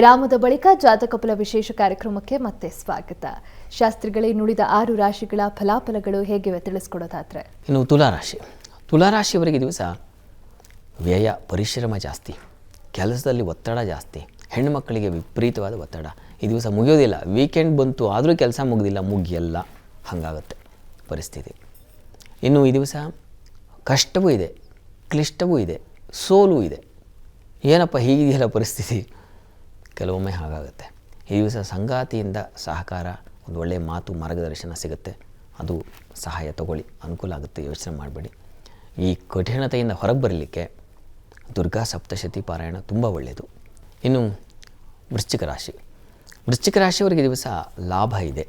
ವಿರಾಮದ ಬಳಿಕ ಜಾತಕಫಲ ವಿಶೇಷ ಕಾರ್ಯಕ್ರಮಕ್ಕೆ ಮತ್ತೆ ಸ್ವಾಗತ. ಶಾಸ್ತ್ರಿಗಳೇ ನುಡಿದ ಆರು ರಾಶಿಗಳ ಫಲಾಫಲಗಳು ಹೇಗಿವೆ ತಿಳಿಸ್ಕೊಡೋದಾದ್ರೆ. ಇನ್ನು ತುಲಾರಾಶಿ ತುಲಾರಾಶಿಯವರಿಗೆ ದಿವಸ ವ್ಯಯ, ಪರಿಶ್ರಮ ಜಾಸ್ತಿ, ಕೆಲಸದಲ್ಲಿ ಒತ್ತಡ ಜಾಸ್ತಿ ಹೆಣ್ಣು ಮಕ್ಕಳಿಗೆ ವಿಪರೀತವಾದ ಒತ್ತಡ. ಈ ದಿವಸ ಮುಗಿಯೋದಿಲ್ಲ ವೀಕೆಂಡ್ ಬಂತು ಆದರೂ ಕೆಲಸ ಮುಗಿದಿಲ್ಲ, ಮುಗಿಯಲ್ಲ. ಹಾಗಾಗುತ್ತೆ ಪರಿಸ್ಥಿತಿ. ಇನ್ನು ಈ ದಿವಸ ಕಷ್ಟವೂ ಇದೆ, ಕ್ಲಿಷ್ಟವೂ ಇದೆ, ಸೋಲು ಇದೆ. ಏನಪ್ಪ ಹೀಗಿದೆಯಲ್ಲ ಪರಿಸ್ಥಿತಿ? ಕೆಲವೊಮ್ಮೆ ಹಾಗಾಗುತ್ತೆ. ಈ ದಿವಸ ಸಂಗಾತಿಯಿಂದ ಸಹಕಾರ ಒಂದು ಒಳ್ಳೆಯ ಮಾತು ಮಾರ್ಗದರ್ಶನ ಸಿಗುತ್ತೆ. ಅದು ಸಹಾಯ ತಗೊಳ್ಳಿ, ಅನುಕೂಲ ಆಗುತ್ತೆ, ಯೋಚನೆ ಮಾಡಬೇಡಿ. ಈ ಕಠಿಣತೆಯಿಂದ ಹೊರಗೆ ಬರಲಿಕ್ಕೆ ದುರ್ಗಾ ಸಪ್ತಶತಿ ಪಾರಾಯಣ ತುಂಬ ಒಳ್ಳೆಯದು. ಇನ್ನು ವೃಶ್ಚಿಕ ರಾಶಿ. ವೃಶ್ಚಿಕ ರಾಶಿಯವರಿಗೆ ದಿವಸ ಲಾಭ ಇದೆ.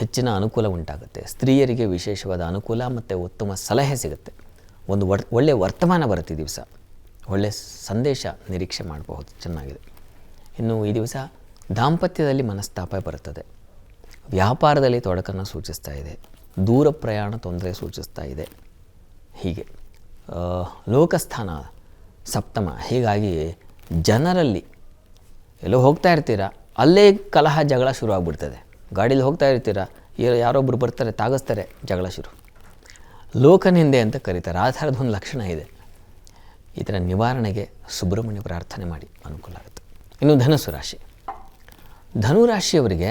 ಹೆಚ್ಚಿನ ಅನುಕೂಲ ಉಂಟಾಗುತ್ತೆ. ಸ್ತ್ರೀಯರಿಗೆ ವಿಶೇಷವಾದ ಅನುಕೂಲ ಮತ್ತು ಉತ್ತಮ ಸಲಹೆ ಸಿಗುತ್ತೆ. ಒಂದು ಒಳ್ಳೆಯ ವರ್ತಮಾನ ಬರುತ್ತೆ ದಿವಸ. ಒಳ್ಳೆಯ ಸಂದೇಶ ನಿರೀಕ್ಷೆ ಮಾಡಬಹುದು, ಚೆನ್ನಾಗಿದೆ. ಇನ್ನು ಈ ದಿವಸ ದಾಂಪತ್ಯದಲ್ಲಿ ಮನಸ್ತಾಪ ಬರುತ್ತದೆ. ವ್ಯಾಪಾರದಲ್ಲಿ ತೊಡಕನ್ನು ಸೂಚಿಸ್ತಾ ಇದೆ. ದೂರ ಪ್ರಯಾಣ ತೊಂದರೆ ಸೂಚಿಸ್ತಾ ಇದೆ. ಹೀಗೆ ಲೋಕಸ್ಥಾನ ಸಪ್ತಮ, ಹೀಗಾಗಿ ಜನರಲ್ಲಿ ಎಲ್ಲೋ ಹೋಗ್ತಾ ಇರ್ತೀರ? ಅಲ್ಲೇ ಕಲಹ, ಜಗಳ ಶುರು ಆಗ್ಬಿಡ್ತದೆ. ಗಾಡೀಲಿ ಹೋಗ್ತಾ ಇರ್ತೀರಾ? ಯಾರೋ- ಯಾರೊಬ್ಬರು ಬರ್ತಾರೆ, ತಾಗಿಸ್ತಾರೆ, ಜಗಳ ಶುರು. ಲೋಕನಿಂದೆ ಅಂತ ಕರೀತಾರೆ. ಆ ಥರದ ಒಂದು ಲಕ್ಷಣ ಇದೆ. ಇದರ ನಿವಾರಣೆಗೆ ಸುಬ್ರಹ್ಮಣ್ಯ ಪ್ರಾರ್ಥನೆ ಮಾಡಿ ಅನುಕೂಲ ಆಗುತ್ತೆ. ಇನ್ನು ಧನುಸು ರಾಶಿ. ಧನುರಾಶಿಯವರಿಗೆ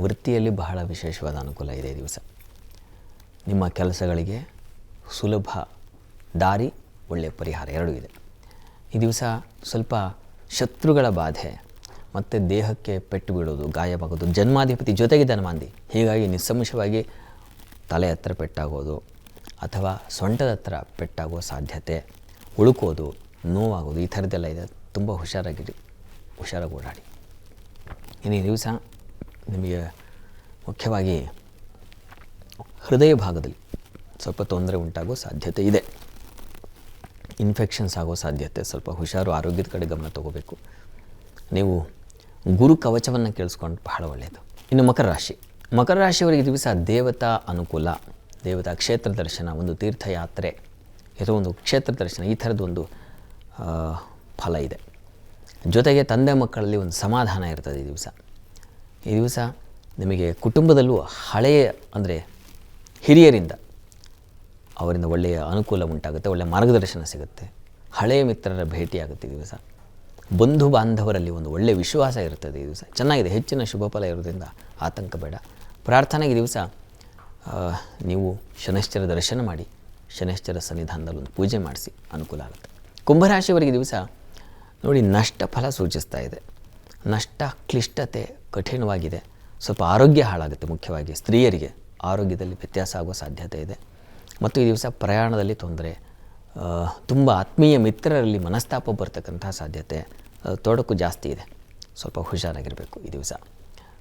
ವೃತ್ತಿಯಲ್ಲಿ ಬಹಳ ವಿಶೇಷವಾದ ಅನುಕೂಲ ಇದೆ ಈ ದಿವಸ. ನಿಮ್ಮ ಕೆಲಸಗಳಿಗೆ ಸುಲಭ ದಾರಿ ಒಳ್ಳೆಯ ಪರಿಹಾರ ಎರಡೂ ಇದೆ. ಈ ದಿವಸ ಸ್ವಲ್ಪ ಶತ್ರುಗಳ ಬಾಧೆ, ಮತ್ತು ದೇಹಕ್ಕೆ ಪೆಟ್ಟು ಬೀಳೋದು, ಗಾಯವಾಗೋದು, ಜನ್ಮಾಧಿಪತಿ ಜೊತೆಗೆ ಧನಮಾಂದಿ ಹೀಗಾಗಿ ನಿಸ್ಸಂಶಯವಾಗಿ ತಲೆ ಹತ್ರ ಪೆಟ್ಟಾಗೋದು, ಅಥವಾ ಸೊಂಟದ ಹತ್ರ ಪೆಟ್ಟಾಗುವ ಸಾಧ್ಯತೆ, ಉಳುಕೋದು, ನೋವಾಗೋದು, ಈ ಥರದ್ದೆಲ್ಲ ಇದೆ. ತುಂಬ ಹುಷಾರಾಗಿರಿ, ಹುಷಾರಾಗಿ ಓಡಾಡಿ. ಇನ್ನು ಈ ದಿವಸ ನಿಮಗೆ ಮುಖ್ಯವಾಗಿ ಹೃದಯ ಭಾಗದಲ್ಲಿ ಸ್ವಲ್ಪ ತೊಂದರೆ ಉಂಟಾಗೋ ಸಾಧ್ಯತೆ ಇದೆ. ಇನ್ಫೆಕ್ಷನ್ಸ್ ಆಗೋ ಸಾಧ್ಯತೆ, ಸ್ವಲ್ಪ ಹುಷಾರು ಆರೋಗ್ಯದ ಕಡೆ ಗಮನ ತಗೋಬೇಕು. ನೀವು ಗುರು ಕವಚವನ್ನು ಕೇಳಿಸ್ಕೊಂಡು ಬಹಳ ಒಳ್ಳೆಯದು ಇನ್ನು ಮಕರ ರಾಶಿ. ಮಕರ ರಾಶಿಯವರಿಗೆ ದಿವಸ ದೇವತಾ ಅನುಕೂಲ, ದೇವತಾ ಕ್ಷೇತ್ರ ದರ್ಶನ, ಒಂದು ತೀರ್ಥಯಾತ್ರೆ ಅಥವಾ ಒಂದು ಕ್ಷೇತ್ರ ದರ್ಶನ, ಈ ಥರದ್ದೊಂದು ಫಲ ಇದೆ. ಜೊತೆಗೆ ತಂದೆ ಮಕ್ಕಳಲ್ಲಿ ಒಂದು ಸಮಾಧಾನ ಇರ್ತದೆ ಈ ದಿವಸ. ಈ ದಿವಸ ನಿಮಗೆ ಕುಟುಂಬದಲ್ಲೂ ಹಳೆಯ ಅಂದರೆ ಹಿರಿಯರಿಂದ ಅವರಿಂದ ಒಳ್ಳೆಯ ಅನುಕೂಲ ಉಂಟಾಗುತ್ತೆ ಒಳ್ಳೆಯ ಮಾರ್ಗದರ್ಶನ ಸಿಗುತ್ತೆ. ಹಳೆಯ ಮಿತ್ರರ ಭೇಟಿಯಾಗುತ್ತೆ ಈ ದಿವಸ. ಬಂಧು ಬಾಂಧವರಲ್ಲಿ ಒಂದು ಒಳ್ಳೆಯ ವಿಶ್ವಾಸ ಇರ್ತದೆ ಈ ದಿವಸ. ಚೆನ್ನಾಗಿದೆ, ಹೆಚ್ಚಿನ ಶುಭ ಫಲ ಇರೋದ್ರಿಂದ ಆತಂಕ ಬೇಡ. ಪ್ರಾರ್ಥನೆಗೆ ದಿವಸ ನೀವು ಶನೈಶ್ಚರ ದರ್ಶನ ಮಾಡಿ, ಶನೈಶ್ಚರ ಸನ್ನಿಧಾನದಲ್ಲಿ ಒಂದು ಪೂಜೆ ಮಾಡಿಸಿ, ಅನುಕೂಲ ಆಗುತ್ತೆ. ಕುಂಭರಾಶಿಯವರಿಗೆ ದಿವಸ ನೋಡಿ ನಷ್ಟ ಫಲ ಸೂಚಿಸ್ತಾ ಇದೆ. ನಷ್ಟ, ಕ್ಲಿಷ್ಟತೆ ಕಠಿಣವಾಗಿದೆ. ಸ್ವಲ್ಪ ಆರೋಗ್ಯ ಹಾಳಾಗುತ್ತೆ ಮುಖ್ಯವಾಗಿ ಸ್ತ್ರೀಯರಿಗೆ. ಆರೋಗ್ಯದಲ್ಲಿ ವ್ಯತ್ಯಾಸ ಆಗುವ ಸಾಧ್ಯತೆ ಇದೆ. ಮತ್ತು ಈ ದಿವಸ ಪ್ರಯಾಣದಲ್ಲಿ ತೊಂದರೆ ತುಂಬ ಆತ್ಮೀಯ ಮಿತ್ರರಲ್ಲಿ ಮನಸ್ತಾಪ ಬರ್ತಕ್ಕಂಥ ಸಾಧ್ಯತೆ ತೊಡಕು ಜಾಸ್ತಿ ಇದೆ. ಸ್ವಲ್ಪ ಹುಷಾರಾಗಿರಬೇಕು ಈ ದಿವಸ.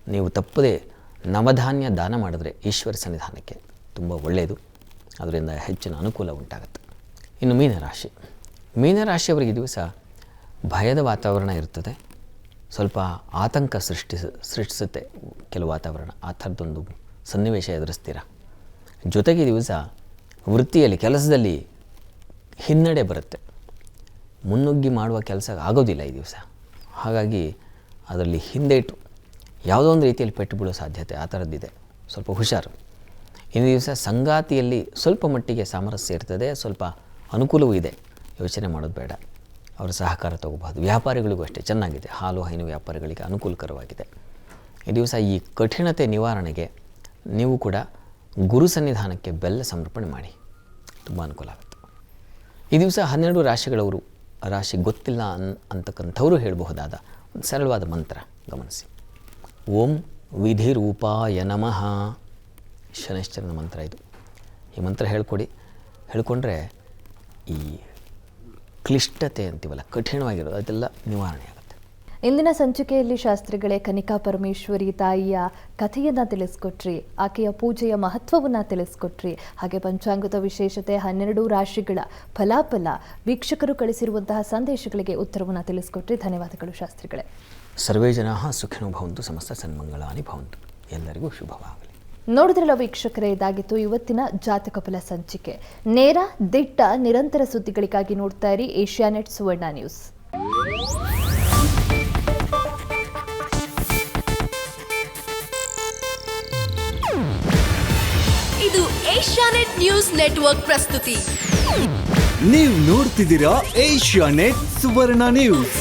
ನೀವು ತಪ್ಪದೇ ನವಧಾನ್ಯ ದಾನ ಮಾಡಿದ್ರೆ ಈಶ್ವರ ಸನ್ನಿಧಾನಕ್ಕೆ ತುಂಬ ಒಳ್ಳೆಯದು. ಅದರಿಂದ ಹೆಚ್ಚಿನ ಅನುಕೂಲ ಉಂಟಾಗುತ್ತೆ. ಇನ್ನು ಮೀನರಾಶಿ. ಮೀನರಾಶಿಯವರಿಗೆ ದಿವಸ ಭಯದ ವಾತಾವರಣ ಇರ್ತದೆ. ಸ್ವಲ್ಪ ಆತಂಕ ಸೃಷ್ಟಿಸ ಸೃಷ್ಟಿಸುತ್ತೆ ಕೆಲವು ವಾತಾವರಣ. ಆ ಥರದ್ದೊಂದು ಸನ್ನಿವೇಶ ಎದುರಿಸ್ತೀರ? ಜೊತೆಗೆ ದಿವಸ ವೃತ್ತಿಯಲ್ಲಿ, ಕೆಲಸದಲ್ಲಿ ಹಿನ್ನಡೆ ಬರುತ್ತೆ. ಮುನ್ನುಗ್ಗಿ ಮಾಡುವ ಕೆಲಸ ಆಗೋದಿಲ್ಲ ಈ ದಿವಸ. ಹಾಗಾಗಿ ಅದರಲ್ಲಿ ಹಿಂದೇಟು ಯಾವುದೋ ಒಂದು ರೀತಿಯಲ್ಲಿ ಪೆಟ್ಟು ಬೀಳೋ ಸಾಧ್ಯತೆ ಆ ಥರದ್ದಿದೆ. ಸ್ವಲ್ಪ ಹುಷಾರು. ಇನ್ನು ದಿವಸ ಸಂಗಾತಿಯಲ್ಲಿ ಸ್ವಲ್ಪ ಮಟ್ಟಿಗೆ ಸಾಮರಸ್ಯ ಇರ್ತದೆ. ಸ್ವಲ್ಪ ಅನುಕೂಲವೂ ಇದೆ. ಯೋಚನೆ ಮಾಡೋದು ಬೇಡ. ಅವರ ಸಹಕಾರ ತಗೋಬಹುದು. ವ್ಯಾಪಾರಿಗಳಿಗೂ ಅಷ್ಟೇ ಚೆನ್ನಾಗಿದೆ. ಹಾಲು, ಹೈನು ವ್ಯಾಪಾರಿಗಳಿಗೆ ಅನುಕೂಲಕರವಾಗಿದೆ. ಈ ದಿವಸ ಈ ಕಠಿಣತೆ ನಿವಾರಣೆಗೆ ನೀವು ಕೂಡ ಗುರು ಸನ್ನಿಧಾನಕ್ಕೆ ಬೆಲ್ಲ ಸಮರ್ಪಣೆ ಮಾಡಿ. ತುಂಬ ಅನುಕೂಲ ಆಗುತ್ತೆ. ಈ ದಿವಸ ಹನ್ನೆರಡು ರಾಶಿಗಳವರು, ರಾಶಿ ಗೊತ್ತಿಲ್ಲ ಅನ್, ಅಂತಕ್ಕಂಥವರು ಹೇಳಬಹುದಾದ ಒಂದು ಸರಳವಾದ ಮಂತ್ರ. ಗಮನಿಸಿ. ಓಂ ವಿಧಿರೂಪಾಯ ನಮಃ. ಶನೈಶ್ಚರನ ಮಂತ್ರ ಇದು. ಈ ಮಂತ್ರ ಹೇಳ್ಕೊಡಿ. ಹೇಳ್ಕೊಂಡ್ರೆ ಈ ಕ್ಲಿಷ್ಟತೆ ಅಂತೀವಲ್ಲ ಕಠಿಣವಾಗಿರೋದು ಅದೆಲ್ಲ ನಿವಾರಣೆ ಆಗುತ್ತೆ. ಇಂದಿನ ಸಂಚಿಕೆಯಲ್ಲಿ ಶಾಸ್ತ್ರಿಗಳೇ ಕನಿಕಾ ಪರಮೇಶ್ವರಿ ತಾಯಿಯ ಕಥೆಯನ್ನ ತಿಳಿಸ್ಕೊಟ್ರಿ ಆಕೆಯ ಪೂಜೆಯ ಮಹತ್ವವನ್ನ ತಿಳಿಸ್ಕೊಟ್ರಿ ಹಾಗೆ ಪಂಚಾಂಗದ ವಿಶೇಷತೆ ಹನ್ನೆರಡು ರಾಶಿಗಳ ಫಲಾಫಲ ವೀಕ್ಷಕರು ಕಳಿಸಿರುವಂತಹ ಸಂದೇಶಗಳಿಗೆ ಉತ್ತರವನ್ನ ತಿಳಿಸ್ಕೊಟ್ರಿ. ಧನ್ಯವಾದಗಳು ಶಾಸ್ತ್ರಿಗಳೇ. ಸರ್ವೇ ಜನಾ ಸುಖಿನೋ ಭವಂತು ಸಮಸ್ತ ಸನ್ಮಂಗಳಾನಿ ಭವಂತು ಎಲ್ಲರಿಗೂ ಶುಭವಾಗಲಿ. ನೋಡಿದ್ರಲ್ಲ ವೀಕ್ಷಕರೇ ಇದಾಗಿತ್ತು ಇವತ್ತಿನ ಜಾತಕ ಫಲ ಸಂಚಿಕೆ. ನೇರ ದಿಟ್ಟ ನಿರಂತರ ಸುದ್ದಿಗಳಿಗಾಗಿ ನೋಡ್ತಾ ಇರಿ ಏಷ್ಯಾನೆಟ್ ಸುವರ್ಣ ನ್ಯೂಸ್. ಇದು ಏಷ್ಯಾನೆಟ್ ನ್ಯೂಸ್ ನೆಟ್ವರ್ಕ್ ಪ್ರಸ್ತುತಿ. ನೀವು ನೋಡ್ತಿದ್ದೀರಾ ಏಷ್ಯಾನೆಟ್ ಸುವರ್ಣ ನ್ಯೂಸ್.